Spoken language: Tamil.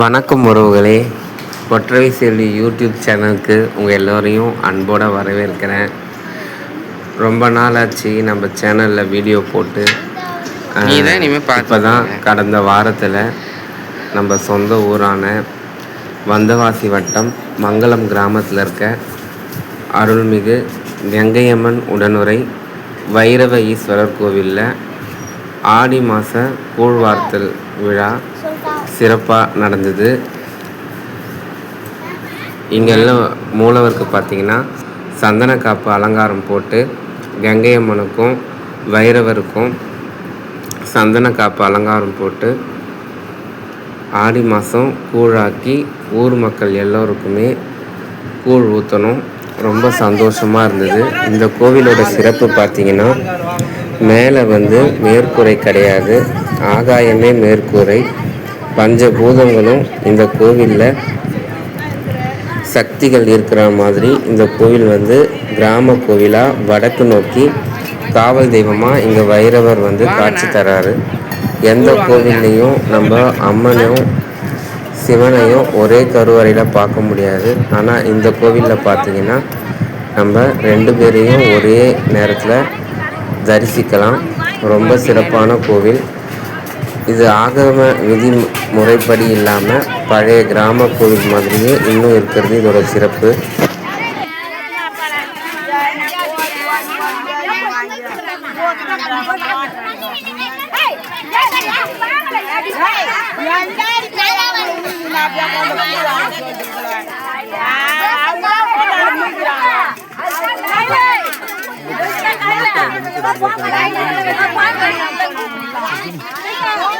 வணக்கம் உறவுகளே. ஒற்றை செல்வி யூடியூப் சேனலுக்கு உங்கள் எல்லோரையும் அன்போடு வரவேற்கிறேன். ரொம்ப நாள் ஆச்சு நம்ம சேனலில் வீடியோ போட்டு. இப்போ தான் கடந்த வாரத்தில் நம்ம சொந்த ஊரான வந்தவாசி வட்டம் மங்களம் கிராமத்தில் இருக்க அருள்மிகு வெங்கையம்மன் உடனுரை வைரவ ஈஸ்வரர் கோவிலில் ஆடி மாத கூழ்வார்த்தல் விழா சிறப்பாக நடந்தது. இங்கெல்லாம் மூலவருக்கு பார்த்தீங்கன்னா சந்தன காப்பு அலங்காரம் போட்டு கங்கையம்மனுக்கும் வைரவருக்கும் சந்தன காப்பு அலங்காரம் போட்டு ஆடி மாதம் கூழாக்கி ஊர் மக்கள் எல்லோருக்குமே கூழ் ஊற்றணும் ரொம்ப சந்தோஷமாக இருந்தது. இந்த கோவிலோட சிறப்பு பார்த்தீங்கன்னா மேலே வந்து மேற்கூரை கிடையாது. ஆகாயமே மேற்கூரை. பஞ்சபூதங்களும் இந்த கோவிலில் சக்திகள் இருக்கிற மாதிரி இந்த கோவில் வந்து கிராம கோவிலாக வடக்கு நோக்கி காவல் தெய்வமாக இங்கே வைரவர் வந்து காட்சி தராரு. எந்த கோவில்லையும் நம்ம அம்மனையும் சிவனையும் ஒரே கருவறையில் பார்க்க முடியாது. ஆனால் இந்த கோவிலில் பார்த்தீங்கன்னா நம்ம ரெண்டு பேரையும் ஒரே நேரத்தில் தரிசிக்கலாம். ரொம்ப சிறப்பான கோவில். இது ஆகம விதி முறைப்படி இல்லாமல் பழைய கிராம கோவில் மாதிரியே இன்னும் இருக்கிறது இதோட சிறப்பு.